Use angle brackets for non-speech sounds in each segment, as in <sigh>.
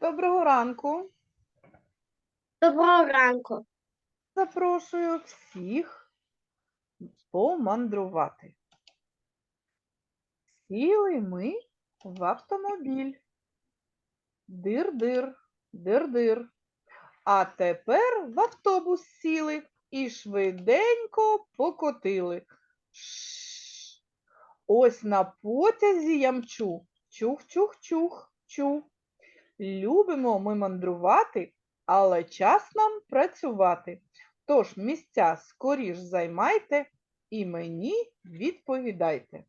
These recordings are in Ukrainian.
Доброго ранку. Доброго ранку. Запрошую всіх помандрувати. Сіли ми в автомобіль. Дир-дир, дир-дир. А тепер в автобус сіли і швиденько покотили. Ось на потязі я мчу. Чух-чух-чух, чух. Любимо ми мандрувати, але час нам працювати. Тож місця скоріш займайте і мені відповідайте.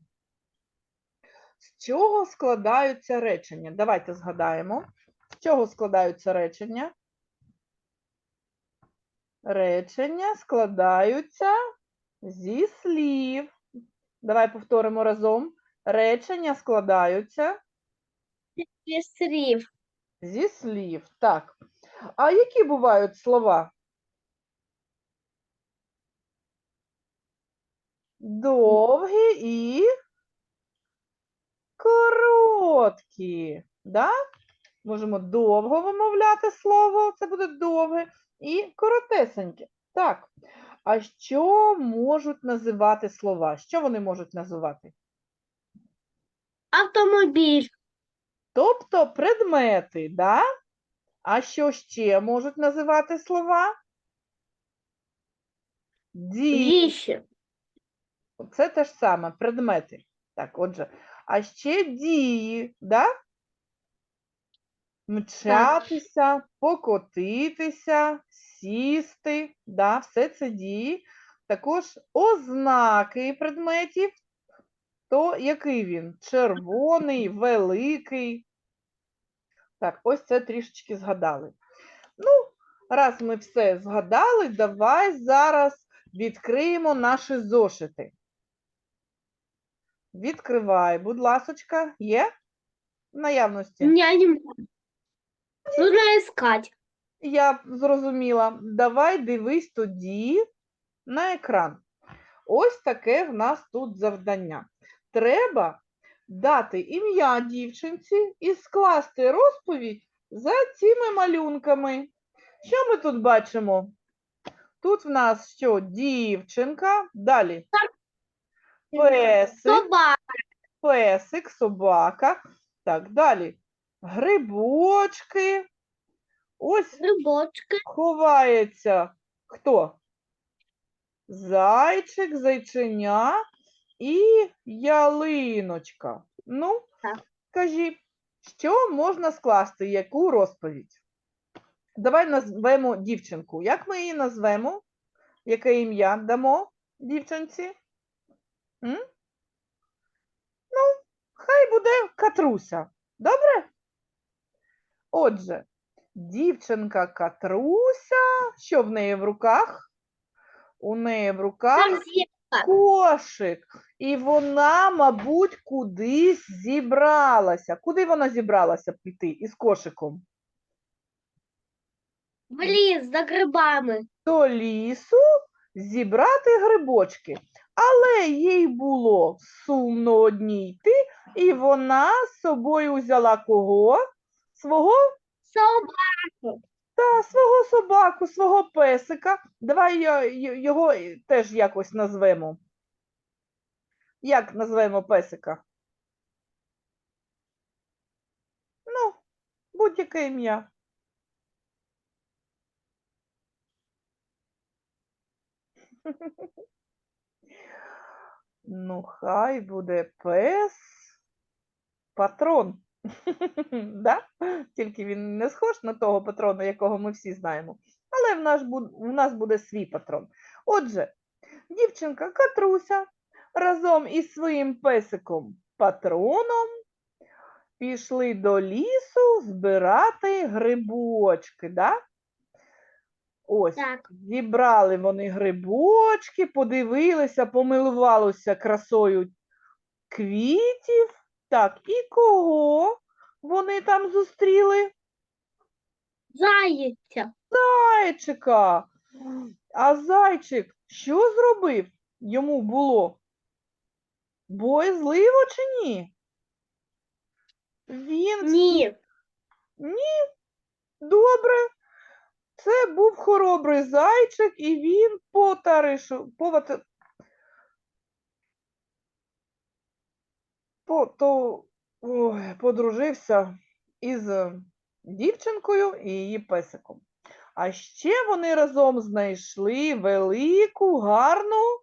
З чого складаються речення? Давайте згадаємо. З чого складаються речення? Речення складаються зі слів. Давай повторимо разом. Речення складаються Зі слів. Зі слів. Так. А які бувають слова? Довгі і короткі. Да? Можемо довго вимовляти слово, це буде довге, і коротесеньке. Так. А що можуть називати слова? Що вони можуть називати? Автомобіль. Тобто предмети, да? А що ще можуть називати слова? Дії. Це те ж саме, предмети. Так, отже, а ще дії, да? Мчатися, покотитися, сісти, да? все це дії. Також ознаки предметів. То який він? Червоний, <laughs> великий. Так, ось це трішечки згадали. Ну, раз ми все згадали, давай зараз відкриємо наші зошити. Відкривай, будь ласочка, є в наявності? Я не могу. Нужно искать. Я зрозуміла. Давай дивись тоді на екран. Ось таке в нас тут завдання. Треба дати ім'я дівчинці і скласти розповідь за цими малюнками. Що ми тут бачимо? Тут в нас що? Дівчинка. Далі. Песик. Собака. песик, собака. Так, далі. Грибочки. Ось Рыбочка. ховається хто? Зайчик, зайченя і ялиночка. Ну, Так. скажи, що можна скласти, яку розповідь? Давай назвемо дівчинку. Як ми її назвемо? Яке ім'я дамо дівчинці? М? Ну, хай буде Катруся. Добре? Отже, дівчинка Катруся, що в неї в руках? У неї в руках Корзина. Кошик. І вона, мабуть, кудись зібралася. Куди вона зібралася піти із кошиком? В ліс за грибами. До лісу зібрати грибочки. Але їй було сумно одній йти, і вона з собою взяла кого? Свого Собака. Та свого собаку, свого песика. Давай його теж якось назвемо. Як назвемо песика? Ну, будь-яке ім'я. <laughs> Ну, хай буде пес патрон. <laughs> Да? Тільки він не схож на того патрона, якого ми всі знаємо. Але в нас, в нас буде свій патрон. Отже, дівчинка Катруся разом із своїм песиком патроном пішли до лісу збирати грибочки. Да? Ось, Так. зібрали вони грибочки, подивилися, помилувалися красою квітів. Так, і кого вони там зустріли? Зайця. Зайчика. А зайчик що зробив? Йому було боязливо чи ні? Він Ні. Добре. Це був хоробрий зайчик, і він потаришу, по, то, ой, подружився із е, дівчинкою і її песиком. А ще вони разом знайшли велику, гарну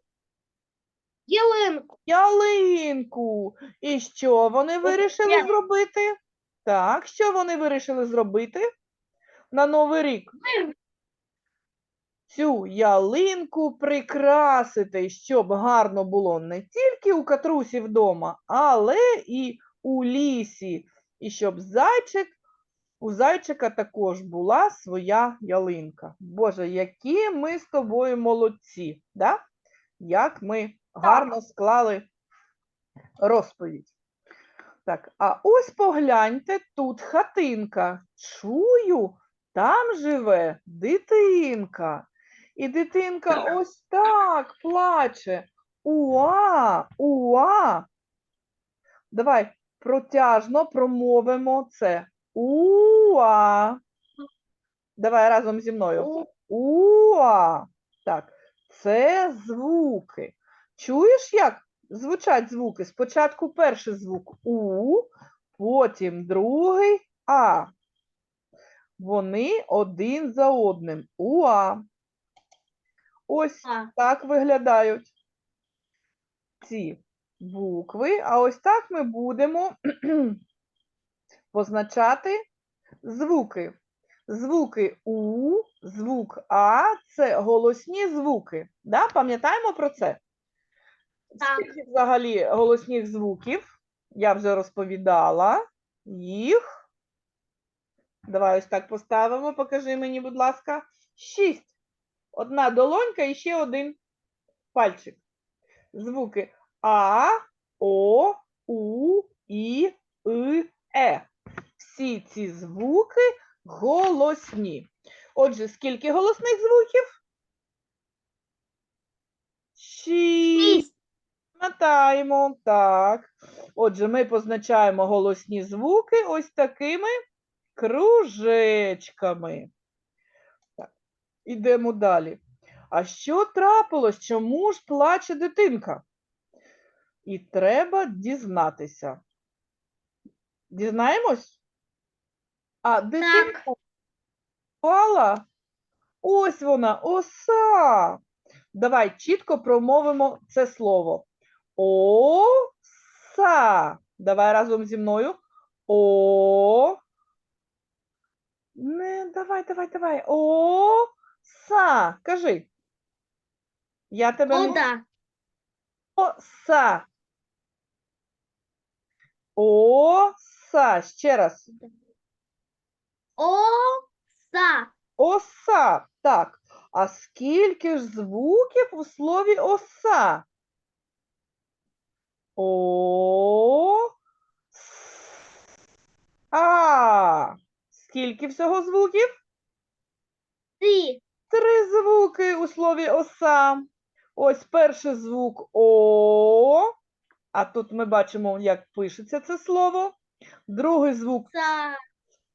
Ялинку. ялинку. І що вони вирішили я- зробити? Так, що вони вирішили зробити на Новий рік? Цю ялинку прикрасити, щоб гарно було не тільки у Катрусі вдома, але і у лісі. І щоб зайчик, у зайчика також була своя ялинка. Боже, які ми з тобою молодці, да? як ми гарно склали розповідь. Так, а ось погляньте, тут хатинка. Чую, там живе дитинка. І дитинка ось так плаче. Уа, уа. Давай протяжно промовимо це. Уа. Давай разом зі мною. Уа. Так, це звуки. Чуєш, як звучать звуки? Спочатку перший звук У, потім другий А. Вони один за одним. Уа. Ось А. так виглядають ці букви. А ось так ми будемо <clears throat> позначати звуки. Звуки У, звук А це голосні звуки. Да? Пам'ятаємо про це? Так. Скільки взагалі голосних звуків? Я вже розповідала їх. Давай ось так поставимо. Покажи мені, будь ласка. Шість. Одна долонька і ще один пальчик. Звуки А, О, У, І, И, Е. Всі ці звуки голосні. Отже, скільки голосних звуків? Шість. Шість. Так. Отже, ми позначаємо голосні звуки ось такими кружечками. Ідемо далі. А що трапилось? Чому ж плаче дитинка? І треба дізнатися. Дізнаємось? А дитинка впала? Ось вона, оса. Давай чітко промовимо це слово. Оса. Давай разом зі мною. О. Не, давай, давай, давай. Оса. Кажи. Я тебе не Ода. Оса. Оса. Ще раз. Оса. Оса. Так. А скільки ж звуків у слові оса? О. А. Скільки всього звуків? Ти. Три звуки у слові оса. Ось перший звук О. А тут ми бачимо, як пишеться це слово. Другий звук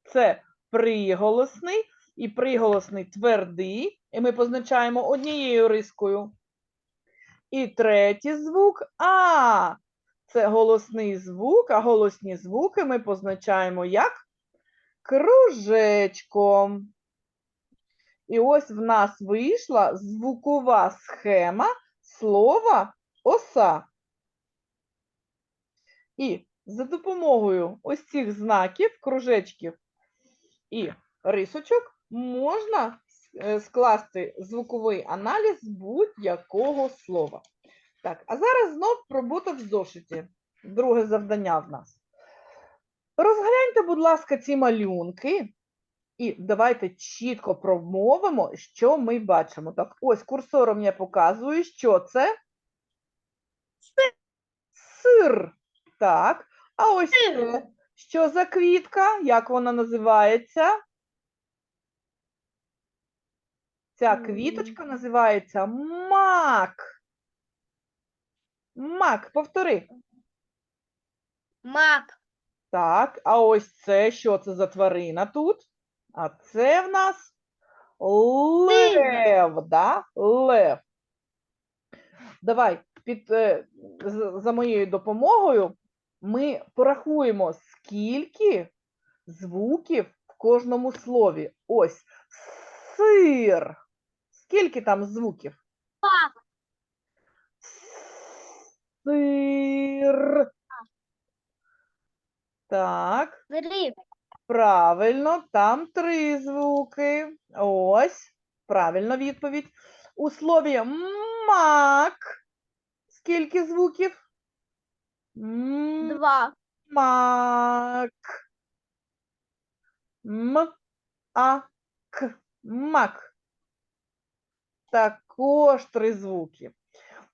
це приголосний, і приголосний твердий, і ми позначаємо однією рискою. І третій звук А. Це голосний звук, а голосні звуки ми позначаємо як кружечком. І ось в нас вийшла звукова схема слова оса. І за допомогою ось цих знаків, кружечків і рисочок можна е, скласти звуковий аналіз будь-якого слова. Так, а зараз знов робота в зошиті. Друге завдання в нас. Розгляньте, будь ласка, ці малюнки. І давайте чітко промовимо, що ми бачимо. Так, ось курсором я показую, що це сир. Так. А ось це що за квітка? Як вона називається? Ця квіточка називається мак. Мак, повтори. Мак. Так, а ось це що це за тварина тут? А це в нас лев, да? Лев. Давай, під, е, за моєю допомогою ми порахуємо, скільки звуків в кожному слові. Ось сир. Скільки там звуків? Сир. Так. Три. Правильно, там три звуки. Ось, правильно відповідь. У слові мак. Скільки звуків? Два. Мак. М, а, к. Мак. Також три звуки.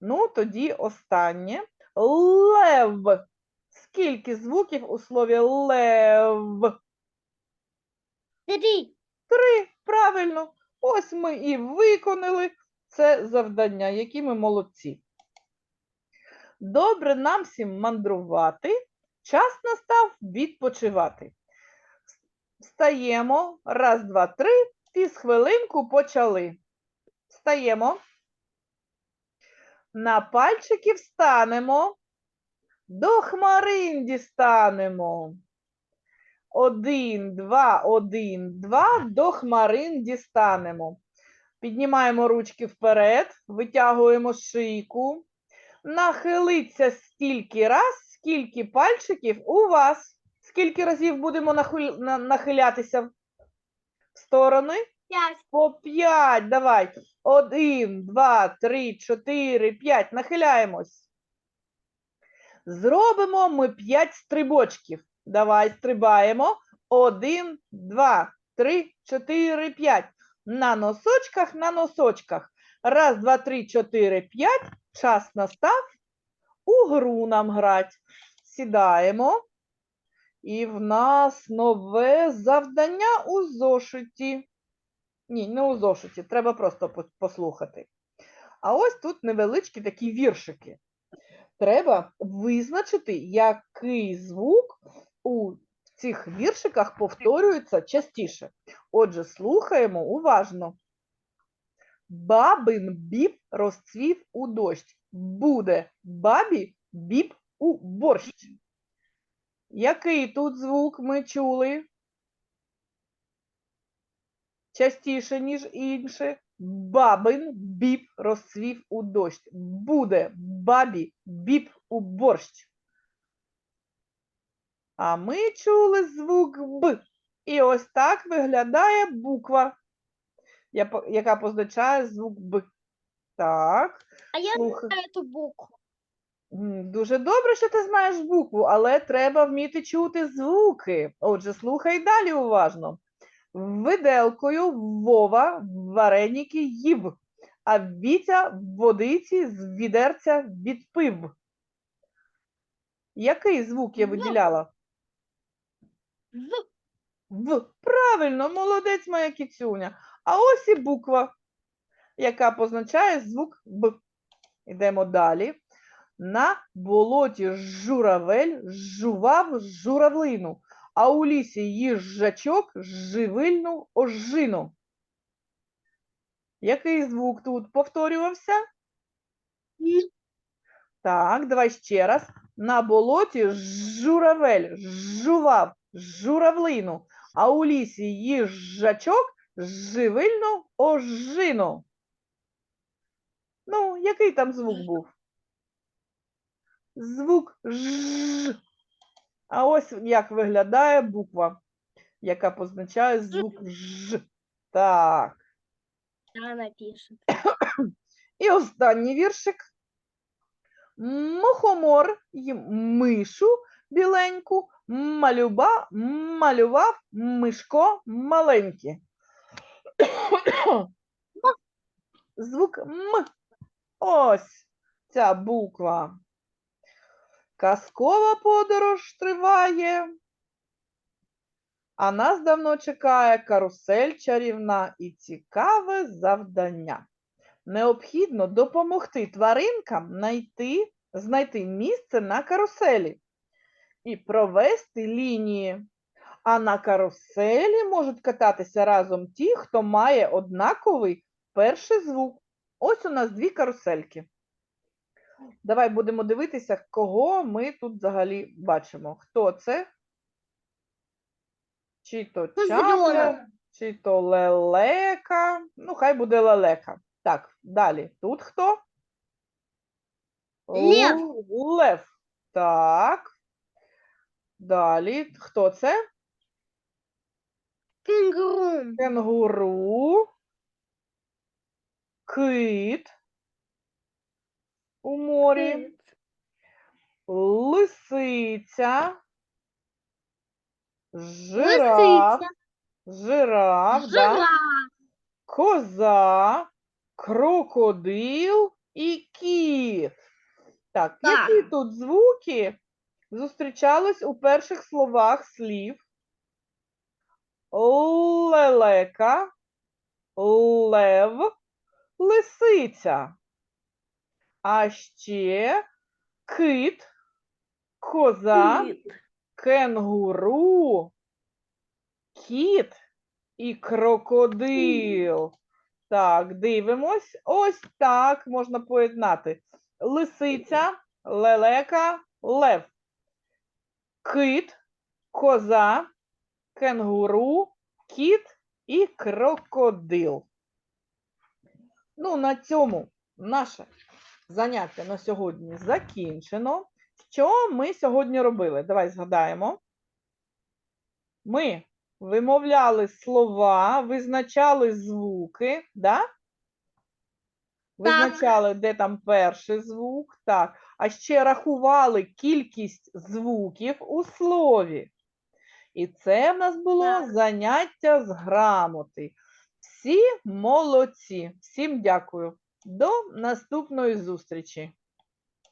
Ну, тоді останнє. Лев. Скільки звуків у слові лев? Три. Три, правильно. Ось ми і виконали це завдання, які ми молодці. Добре нам всім мандрувати. Час настав відпочивати. Встаємо. Раз, два, три. І з хвилинку почали. Встаємо. На пальчики встанемо. До хмарин дістанемо. Один, два, один, два, до хмарин дістанемо. Піднімаємо ручки вперед, витягуємо шийку. Нахилиться стільки раз, скільки пальчиків у вас. Скільки разів будемо нахилятися в сторони? Пять. По п'ять. Давай. Один, два, три, чотири, п'ять. Нахиляємось. Зробимо ми п'ять стрибочків. Давай стрибаємо. Один, два, три, чотири, п'ять. На носочках, на носочках. Раз, два, три, чотири, п'ять. Час настав. У гру нам грать. Сідаємо. І в нас нове завдання у зошиті. Ні, не у зошиті, треба просто послухати. А ось тут невеличкі такі віршики. Треба визначити, який звук у цих віршиках повторюється частіше. Отже, слухаємо уважно. Бабин біб розцвів у дощ. Буде бабі біб у борщ. Який тут звук ми чули? Частіше, ніж інші. Бабин біб розцвів у дощ. Буде бабі біб у борщ. А ми чули звук Б. І ось так виглядає буква, яка позначає звук Б. Так, А я слухай. знаю эту букву. Дуже добре, що ти знаєш букву, але треба вміти чути звуки. Отже, слухай далі уважно. Виделкою Вова вареники їв, а Вітя в водиці з відерця відпив. Який звук я виділяла? В. В. Правильно, молодець моя кіцюня. А ось і буква, яка позначає звук Б. Йдемо далі. На болоті журавель жував журавлину, а у лісі їжачок живильну ожину. Який звук тут повторювався? Н. Так, давай ще раз. На болоті журавель жував журавлину, а у лісі їжачок живильну ожину. Ну, який там звук був? Звук ж. А ось як виглядає буква, яка позначає звук ж. Так. І останній віршик. Мухомор й мишу біленьку малюба, малював мишко маленьке. Звук М. Ось ця буква. Казкова подорож триває. А нас давно чекає карусель чарівна і цікаве завдання. Необхідно допомогти тваринкам знайти, знайти місце на каруселі і провести лінії. А на каруселі можуть кататися разом ті, хто має однаковий перший звук. Ось у нас дві карусельки. Давай будемо дивитися, кого ми тут взагалі бачимо. Хто це? Чи то чапля, чи то лелека. Ну, хай буде лелека. Так, далі. Тут хто? Лев. Лев. Так. Далі. Хто це? Кенгуру. Кенгуру. Кит. У морі. Лисиця. Жираф. Лисиця. Жираф, да? Жираф. коза, крокодил і кіт. Так, Так. які тут звуки зустрічались у перших словах слів? Лелека, лев, лисиця. А ще кит, коза, кенгуру, кіт і крокодил. Так, дивимось. Ось так можна поєднати. Лисиця, лелека, лев. Кит, коза, кенгуру, кіт і крокодил. Ну, на цьому наше заняття на сьогодні закінчено. Що ми сьогодні робили? Давай згадаємо. Ми вимовляли слова, визначали звуки, да? Визначали, де там перший звук, так. А ще рахували кількість звуків у слові. І це в нас було Так. заняття з грамоти. Всі молодці. Всім дякую. До наступної зустрічі.